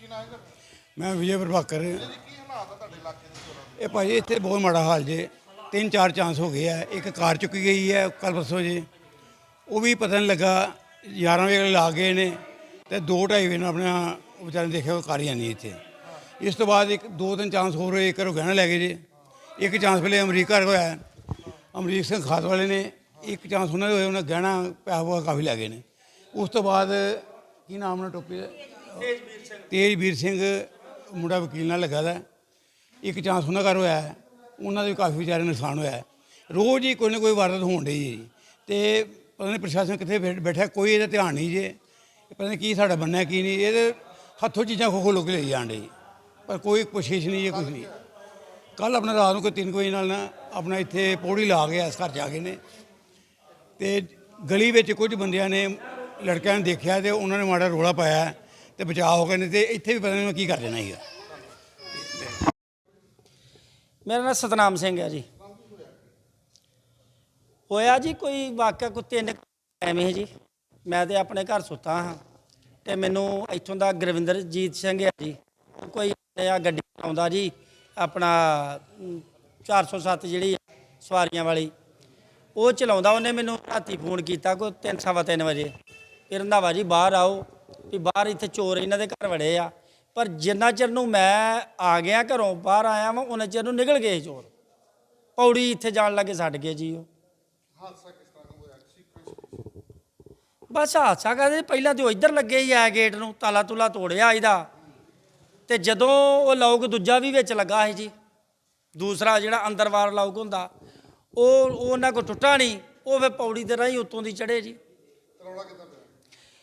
ਕੀ ਨਾਮ ਹੈ ਤੁਹਾਡਾ? ਮੈਂ ਵਿਜੇ ਪ੍ਰਭਾਕਰ। ਜੀ ਕੀ ਹਾਲਾਤ ਆ ਤੁਹਾਡੇ ਇਲਾਕੇ ਦੇ ਚੋਰਾਂ ਦੇ ਇਹ ਭਾਜੀ ਇੱਥੇ ਬਹੁਤ ਮਾੜਾ ਹਾਲ ਜੇ। ਤਿੰਨ ਚਾਰ ਚਾਂਸ ਹੋ ਗਏ ਆ। ਇੱਕ ਕਾਰ ਚੁੱਕੀ ਗਈ ਹੈ ਕੱਲ ਪਰਸੋਂ ਜੇ। ਉਹ ਵੀ ਪਤਾ ਨਹੀਂ ਲੱਗਾ। 11 ਵਜੇ ਵਾਲੇ ਲਾ ਗਏ ਨੇ ਤੇ 2:30 ਵਜੇ ਨੂੰ ਆਪਣਾ ਵਿਚਾਰੇ ਨੇ ਦੇਖਿਆ ਉਹ ਕਾਰ ਹੀ ਨਹੀਂ ਇੱਥੇ। ਇਸ ਤੋਂ ਬਾਅਦ ਇੱਕ ਦੋ ਤਿੰਨ ਚਾਂਸ ਹੋਰ ਹੋਏ। ਇੱਕ ਗਹਿਣਾ ਲੈ ਗਏ ਜੇ। ਇੱਕ ਚਾਂਸ ਪਹਿਲੇ ਅਮਰੀਕਾ ਹੋਇਆ। ਹੈ। ਅਮਰੀਕ ਸਿੰਘ ਖਾਤ ਵਾਲੇ ਨੇ। ਇੱਕ ਚਾਂਸ ਉਹਨਾਂ ਦੇ ਹੋਏ। ਉਹਨਾਂ ਗਹਿਣਾ ਪੈਸਾ ਪੂਸਾ ਕਾਫੀ ਲੈ ਗਏ ਨੇ। ਉਸ ਤੋਂ ਬਾਅਦ ਕੀ ਨਾਮ ਉਹਨਾਂ ਟੋਪੀ ਦਾ? ਤੇਜਵੀਰ ਸਿੰਘ। ਤੇਜਵੀਰ ਸਿੰਘ ਮੁੰਡਾ ਵਕੀਲ ਨਾਲ ਲੱਗਾ ਦਾ। ਇੱਕ ਚਾਂਸ ਉਹਨਾਂ ਘਰ ਹੋਇਆ ਹੈ। ਉਹਨਾਂ ਦੇ ਵੀ ਕਾਫੀ ਵਿਚਾਰੇ ਨੁਕਸਾਨ ਹੋਇਆ ਹੈ। ਰੋਜ਼ ਹੀ ਕੋਈ ਨਾ ਕੋਈ ਵਾਰਦਾਤ ਹੋਣ ਡਈ ਹੈ ਜੀ। ਤੇ ਪਤਾ ਨਹੀਂ ਪ੍ਰਸ਼ਾਸਨ ਕਿੱਥੇ ਬੈਠ- ਬੈਠਾ ਕੋਈ ਇਹਦਾ ਧਿਆਨ ਨਹੀਂ ਜੇ। ਪਤਾ ਨਹੀਂ ਕੀ ਸਾਡਾ ਬੰਨਿਆ ਕੀ ਨਹੀਂ। ਇਹਦੇ ਹੱਥੋਂ ਚੀਜ਼ਾਂ ਖੋ ਖੋ ਲੋਕ ਲਈ ਜਾਣ ਡਈ। ਪਰ ਕੋਈ ਕੋਸ਼ਿਸ਼ ਨਹੀਂ ਜੇ ਕੁਝ ਨਹੀਂ। ਕੱਲ ਆਪਣਾ ਰਾਤ ਨੂੰ ਕੋਈ 3 ਵਜੇ ਨਾਲ ਨਾ ਆਪਣਾ ਇੱਥੇ ਪੌੜੀ ਲਾ ਗਿਆ ਇਸ ਘਰ ਜਾ ਕੇ ਨੇ। ਤੇ ਗਲੀ ਵਿੱਚ ਕੁਝ ਬੰਦਿਆਂ ਨੇ ਲੜਕਿਆਂ ਨੂੰ ਦੇਖਿਆ ਤੇ ਉਹਨਾਂ ਨੇ ਮਾੜਾ ਰੋਲਾ ਪਾਇਆ। ਤੇ ਬਚਾਅ ਹੋ ਗਏ ਨੇ ਤੇ ਇੱਥੇ ਵੀ ਪਤਾ ਨਹੀਂ ਮੈਂ ਕੀ ਕਰ ਦੇਣਾ ਸੀਗਾ। ਮੇਰਾ ਨਾਮ ਸਤਨਾਮ ਸਿੰਘ ਹੈ ਜੀ। ਹੋਇਆ ਜੀ ਕੋਈ ਵਾਕਿਆ ਕੋਈ ਤਿੰਨ ਕੁ ਐਵੇਂ ਹੈ ਜੀ। ਮੈਂ ਤੇ ਆਪਣੇ ਘਰ ਸੁੱਤਾ ਹਾਂ ਤੇ ਮੈਨੂੰ ਇੱਥੋਂ ਦਾ ਗੁਰਵਿੰਦਰਜੀਤ ਸਿੰਘ ਹੈ ਜੀ। ਉਹ ਕੋਈ ਆ ਗੱਡੀ ਆਉਂਦਾ ਜੀ ਆਪਣਾ ਅਮ, 407 ਜਿਹੜੀ ਸਵਾਰੀਆਂ ਵਾਲੀ। ਉਹ ਚਲਾਉਂਦਾ ਉਹਨੇ ਮੈਨੂੰ ਰਾਤੀ ਫੋਨ ਕੀਤਾ ਕੋਈ ਤਿੰਨ ਸਵਾ ਤਿੰਨ ਵਜੇ। ਵੀ ਰੰਧਾਵਾ ਜੀ ਬਾਹਰ ਆਓ ਵੀ ਬਾਹਰ ਇੱਥੇ ਚੋਰ ਇਹਨਾਂ ਦੇ ਘਰ ਵੜੇ ਆ। ਪਰ ਜਿੰਨਾ ਚਿਰ ਨੂੰ ਮੈਂ ਆ ਗਿਆ ਘਰੋਂ ਬਾਹਰ ਆਇਆ ਵਾਂ ਉਹਨਾਂ ਚਿਰ ਨੂੰ ਨਿਕਲ ਗਏ ਚੋਰ। ਪੌੜੀ ਇੱਥੇ ਜਾਣ ਲੱਗੇ, ਛੱਡ ਗਏ ਜੀ ਉਹ। ਬਸ ਹਾਦਸਾ ਕਰਦੇ ਪਹਿਲਾਂ ਤੇ ਉਹ ਇੱਧਰ ਲੱਗੇ ਹੀ ਆ ਗੇਟ ਨੂੰ, ਤਾਲਾ ਤੁਲਾ ਤੋੜਿਆ ਇਹਦਾ। ਤੇ ਜਦੋਂ ਉਹ ਲੌਕ ਦੂਜਾ ਵੀ ਵਿੱਚ ਲੱਗਾ ਸੀ ਜੀ, ਦੂਸਰਾ ਜਿਹੜਾ ਅੰਦਰਵਾਰ ਲੌਕ ਹੁੰਦਾ, ਉਹ ਉਹਨਾਂ ਕੋ ਟੁੱਟਾ ਨਹੀਂ, ਉਹ ਫਿਰ ਪੌੜੀ ਦੇ ਰਾਹੀਂ ਉੱਤੋਂ ਦੀ ਚੜੇ ਜੀ।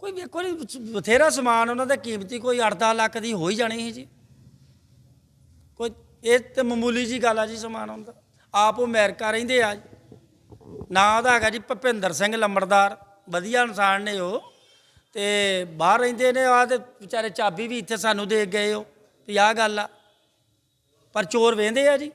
ਕੋਈ ਵੇਖੋ ਜੀ ਬਥੇਰਾ ਸਮਾਨ ਉਹਨਾਂ ਦਾ ਕੀਮਤੀ ਕੋਈ 8-10 ਲੱਖ ਦੀ ਹੋ ਹੀ ਜਾਣੀ ਸੀ ਜੀ। ਕੋਈ ਇਹ ਤੇ ਮਾਮੂਲੀ ਜੀ ਗੱਲ ਆ ਜੀ ਸਮਾਨ ਹੁੰਦਾ ਆਪ ਉਹ ਅਮਰੀਕਾ ਰਹਿੰਦੇ ਆ ਨਾਂ ਉਹਦਾ ਹੈਗਾ ਜੀ ਭਪਿੰਦਰ ਸਿੰਘ ਲੰਬੜਦਾਰ। ਵਧੀਆ ਇਨਸਾਨ ਨੇ ਉਹ। ਤੇ ਬਾਹਰ ਰਹਿੰਦੇ ਨੇ ਆ ਤੇ ਵਿਚਾਰੇ ਚਾਬੀ ਵੀ ਇੱਥੇ ਸਾਨੂੰ ਦੇ ਗਏ ਉਹ। ਵੀ ਆਹ ਗੱਲ ਆ। ਪਰ ਚੋਰ ਵੇਂਦੇ ਆ ਜੀ।